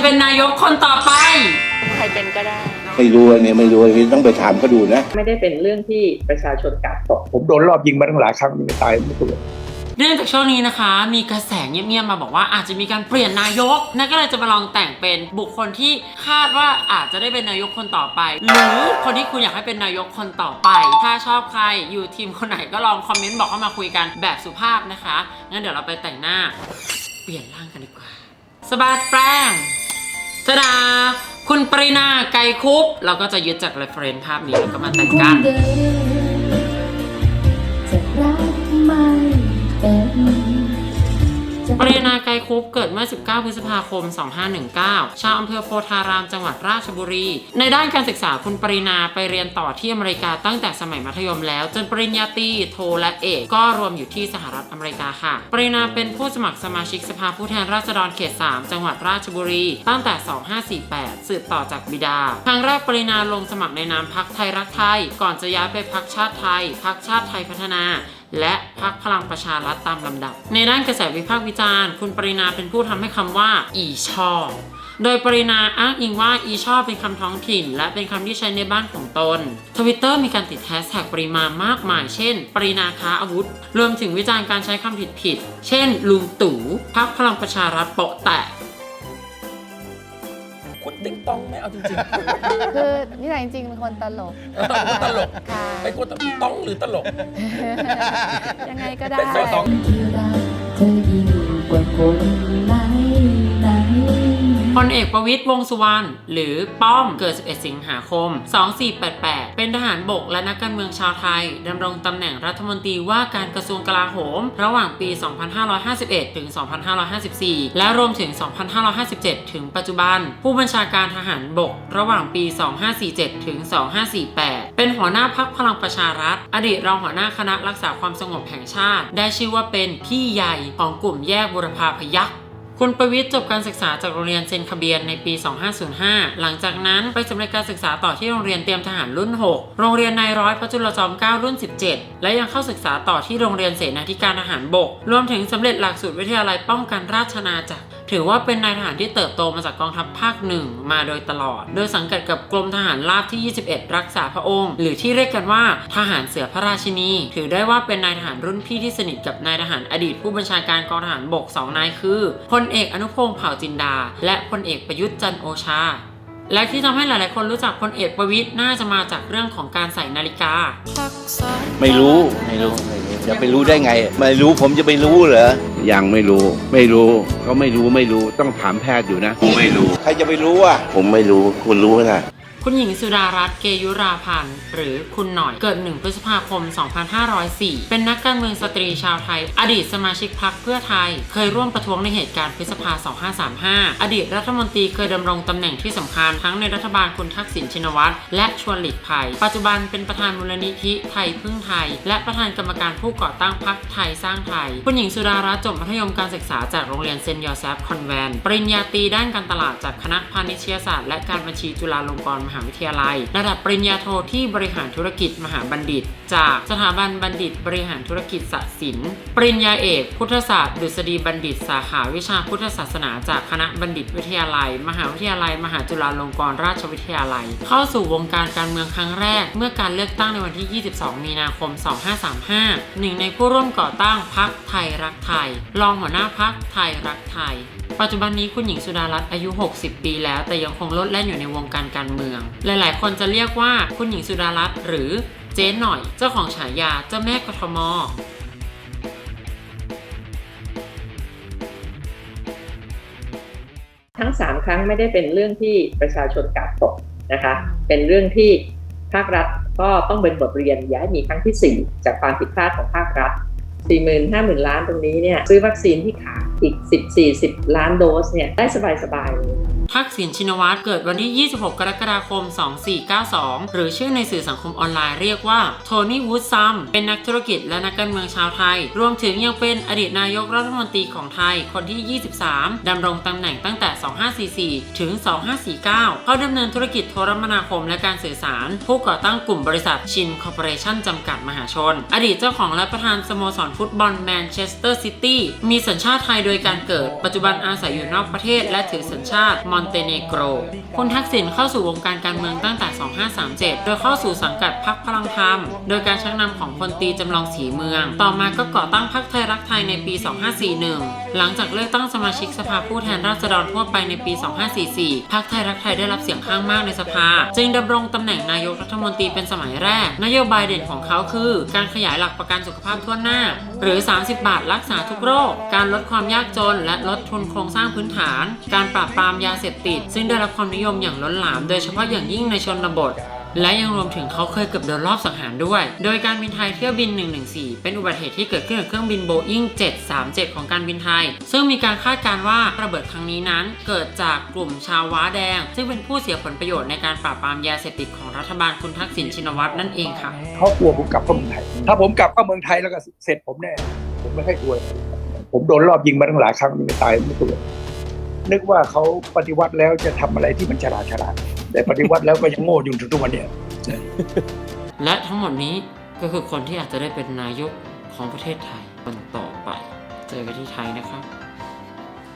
จะเป็นนายกคนต่อไป ใครเป็นก็ได้ ไม่รู้อันนี้ไม่รู้อันนี้ต้องไปถามเขาดูนะ ไม่ได้เป็นเรื่องที่ประชาชนกาดตกผมโดนรอบยิงมาตั้งหลายครั้งไม่ตายไม่ตัวเนื่องจากช่วงนี้นะคะ มีกระแสเงียบๆมาบอกว่าอาจจะมีการเปลี่ยนนายกนั่นก็เลยจะมาลองแต่งเป็นบุคคลที่คาดว่าอาจจะได้เป็นนายกคนต่อไป หรือคนที่คุณอยากให้เป็นนายกคนต่อไป ถ้าชอบใครอยู่ทีมคนไหนก็ลองคอมเมนต์บอกเข้ามาคุยกันแบบสุภาพนะคะงั้นเดี๋ยวเราไปแต่งหน้า เปลี่ยนร่างกันดีกว่าสบายแป้ง ตดาคุณปรินาไกรคุปเราก็จะยึดจากเรฟเฟรนภาพนี้แล้วก็มาแต่งกัน คุปเกิดเมื่อ 19 พฤษภาคม 2519 ชาวอำเภอโพธารามจังหวัดราชบุรี ในด้านการศึกษาคุณปรินาไปเรียนต่อที่อเมริกาตั้งแต่สมัยมัธยมแล้ว จนปริญญาตรีโทและเอกก็รวมอยู่ที่สหรัฐอเมริกาค่ะ ปรินาเป็นผู้สมัครสมาชิกสภาผู้แทนราษฎรเขต 3 จังหวัดราชบุรี ตั้งแต่ 2548 สืบต่อจากบิดา ครั้งแรกปรินาลงสมัครในนามพักไทยรักไทย ก่อนจะย้ายไปพักชาติไทย พักชาติไทยพัฒนา และพักพลังประชารัฐตามลำดับ ในด้านกระแสวิพากษ์วิจารณ์ คุณปรินาเป็นผู้ทำให้คำว่า อีช่อโดยปรินาอ้างอิงว่าอีช่อเป็นคำท้องถิ่น และเป็นคำที่ใช้ในบ้านของตน ทวิตเตอร์มีการติดแฮชแท็กปริมามากมาย เช่น ปรินาค้าอาวุธ รวมถึงวิจารณ์การใช้คำผิดผิดๆเช่น ลุงตู่พักพลังประชารัฐโปะแตะ ติ๊งต้องไหมเอาจริงคือนิสัยจริงๆเป็นคนตลกๆคุณตลกค่ะ เป็นคนต้องหรือตลก ยังไงก็ได้ เป็นสอสองที่รักเธอยิ่งกว่าคนไหนไหน พลเอกประวิตยวงสุวรรณหรือป้อมเกิด 11 สิงหาคม 2488 เป็นทหารบกและนักการเมืองชาวไทยดำรงตำแหน่งรัฐมนตรีว่าการกระทรวงกลาโหม ระหว่างปี 2551 ถึง 2554 และรวมถึง 2557 ถึงปัจจุบัน ผู้บัญชาการทหารบก ระหว่างปี 2547 ถึง 2548 เป็นหัวหน้าพักพลังประชารัฐ อดีตรองหัวหน้าคณะรักษาความสงบแห่งชาติ ได้ชื่อว่าเป็นพี่ใหญ่ของกลุ่มแยกบุรพาพยัคฆ์ คุณประวิทย์จบการศึกษาจากโรงเรียนเซนคาเบียนในปี 2505 หลังจากนั้นไปสำเร็จการศึกษาต่อที่โรงเรียนเตรียมทหารรุ่น 6 โรงเรียนนายร้อยพระจุลจอมเกล้ารุ่น 17 และยังเข้าศึกษาต่อที่โรงเรียนเสนาธิการทหารบก รวมถึงสำเร็จหลักสูตรวิทยาลัยป้องกันราชนาจักร ถือว่าเป็นนายทหารที่เติบโตมาจากกองทัพภาคหนึ่งมาโดยตลอด โดยสังกัดกับกรมทหารราบที่ 21 รักษาพระองค์ หรือที่เรียกกันว่าทหารเสือพระราชินี ถือได้ว่าเป็นนายทหารรุ่นพี่ที่สนิทกับนายทหารอดีตผู้บัญชาการกองทหารบกสองนายคือพลเอกอนุพงษ์เผ่าจินดา และพลเอกประยุทธ์จันทร์โอชา และที่ทำให้หลาย ๆ คนรู้จักพลเอกประวิตยน่าจะมาจากเรื่องของการใส่นาฬิกา ไม่รู้ไม่รู้ไม่รู้ จะไปรู้ได้ไง ไม่รู้ผมจะไปรู้เหรอ ยังไม่รู้ ไม่รู้ก็ไม่รู้ไม่รู้ต้องถามแพทย์อยู่นะ ผมไม่รู้ ใครจะไปรู้อะ ผมไม่รู้ คุณรู้ไหมล่ะ คุณหญิงสุดารัตน์เกยุราพันธ์หรือคุณหน่อยเกิด 1 พฤษภาคม 2504 เป็นนักการเมืองสตรีชาวไทย อดีตสมาชิกพรรคเพื่อไทย เคยร่วมประท้วงในเหตุการณ์พฤษภา 2535 อดีตรัฐมนตรีเคยดำรงตำแหน่งที่สำคัญทั้งในรัฐบาลคุณทักษิณชินวัตรและชวนหลีกภัย ปัจจุบันเป็นประธานมูลนิธิไทยพึ่งไทย และประธานกรรมการผู้ก่อตั้งพรรคไทยสร้างไทย คุณหญิงสุดารัตน์จบมัธยมการศึกษาจากโรงเรียนเซนต์ยอเซฟคอนแวนต์ปริญญาตรีด้านการตลาดจากคณะพาณิชยศาสตร์และการบัญชีจุฬาลงกรณ์มหาวิทยาลัย ระดับปริญญาโทที่บริหารธุรกิจมหาบัณฑิต จากสถาบันบัณฑิตบริหารธุรกิจศศิลป์ปริญญาเอก พุทธศาสตร์ดุษฎีบัณฑิต สาขาวิชาพุทธศาสนาจากคณะบัณฑิตวิทยาลัย มหาวิทยาลัย มหาจุฬาลงกรณราชวิทยาลัย เข้าสู่วงการการเมืองครั้งแรก เมื่อการเลือกตั้งในวันที่ 22 มีนาคม 2535 หนึ่งในผู้ร่วมก่อตั้งพรรคไทยรักไทย รองหัวหน้าพรรคไทยรักไทย ปัจจุบันนี้คุณหญิงสุดารัตน์อายุ 60 ปีแล้ว แต่ยังคงลดแล่นอยู่ในวงการการเมือง หลายๆ คนจะเรียกว่าคุณหญิงสุดารัตน์หรือเจ๊หน่อย เจ้าของฉายาเจ้าแม่กทมทั้งสามครั้งไม่ได้เป็นเรื่องที่ประชาชนกาดตกนะคะ เป็นเรื่องที่ภาครัฐก็ต้องเป็นบทเรียนอย่าให้มีครั้งที่สี่จากความผิดพลาดของภาครัฐ 4 0 0 0 0 5 0,000 ล้านตรงนี้เนี่ยซื้อวัคซีนที่ขาดอีก10 40ล้านโดสเนี่ยได้สบายๆเลย ทักษิณชินวัตรเกิดวันที่ 26 กรกฎาคม 2492 หรือชื่อในสื่อสังคมออนไลน์เรียกว่าโทนี่วูดซัมเป็นนักธุรกิจและนักการเมืองชาวไทย รวมถึงยังเป็นอดีตนายกรัฐมนตรีของไทยคนที่ 23 ดำรงตำแหน่งตั้งแต่ 2544 ถึง 2549 เขาดำเนินธุรกิจโทรมนาคมและการสื่อสาร ผู้ก่อตั้งกลุ่มบริษัทชินคอร์ปอเรชั่นจำกัดมหาชน อดีตเจ้าของและประธานสโมสรฟุตบอลแมนเชสเตอร์ซิตี้มีสัญชาติไทยโดโดยการเกิด ปัจจุบันอาศัยอยู่นอกประเทศและถือสัญชาติมอนเตเนโกร คุณทักษิณเข้าสู่วงการการเมืองตั้งแต่ 2537 โดยเข้าสู่สังกัดพรรคพลังธรรม โดยการชักนำของพลตีจำลองศรีเมือง ต่อมาก็ก่อตั้งพรรคไทยรักไทยในปี 2541 หลังจากเลือกตั้งสมาชิกสภาผู้แทนราษฎรทั่วไปในปี 2544 พรรคไทยรักไทยได้รับเสียงข้างมากในสภา จึงดำรงตำแหน่งนายกรัฐมนตรีเป็นสมัยแรก นโยบายเด่นของเขาคือ การขยายหลักประกันสุขภาพทั่วหน้า หรือ 30 บาทรักษาทุกโรค การลดความยากจน และลดทุนโครงสร้างพื้นฐาน การปราบปรามยาเสพติด ซึ่งได้รับความนิยมอย่างล้นหลาม โดยเฉพาะอย่างยิ่งในชนบท และยังรวมถึงเขาเคยเกือบโดนรอบสังหารด้วย โดยการบินไทยเที่ยวบิน 114 เป็นอุบัติเหตุที่เกิดขึ้นกับเครื่องบินโบอิ้ง737 ของการบินไทย ซึ่งมีการคาดการณ์ว่าระเบิดครั้งนี้นั้น เกิดจากกลุ่มชาวว้าแดง ซึ่งเป็นผู้เสียผลประโยชน์ในการปราบปรามยาเสพติดของรัฐบาลคุณทักษิณชินวัตรนั่นเองค่ะเขากลัวผมกลับเข้าเมืองไทย ถ้าผมกลับเข้าเมืองไทยแล้วก็เสร็จผมแน่ผมไม่ค่อยกลัวผมโดนรอบยิงมาตั้งหลายครั้งไม่ตายไม่กลัว นึกว่าเขาปฏิวัติแล้วจะทำอะไรที่มันฉลาดฉลาดแต่ปฏิวัติแล้วก็ยังโง่อยู่ทุกวันเนี่ยและทั้งหมดนี้ก็คือคนที่อาจจะได้เป็นนายกของประเทศไทยคนต่อไป เจอกันที่ไทยนะครับ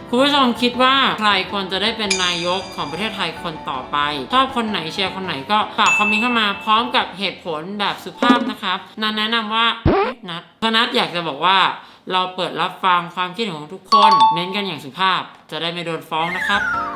คุณผู้ชมคิดว่าใครควรจะได้เป็นนายกของประเทศไทยคนต่อไปชอบคนไหนเชียร์คนไหนก็ฝากคอมเมนต์เข้ามาพร้อมกับเหตุผลแบบสุภาพนะครับนันแนะนำว่านัดเพรานัดอยากจะบอกว่า เราเปิดรับฟังความคิดเห็นของทุกคน เน้นกันอย่างสุภาพ จะได้ไม่โดนฟ้องนะครับ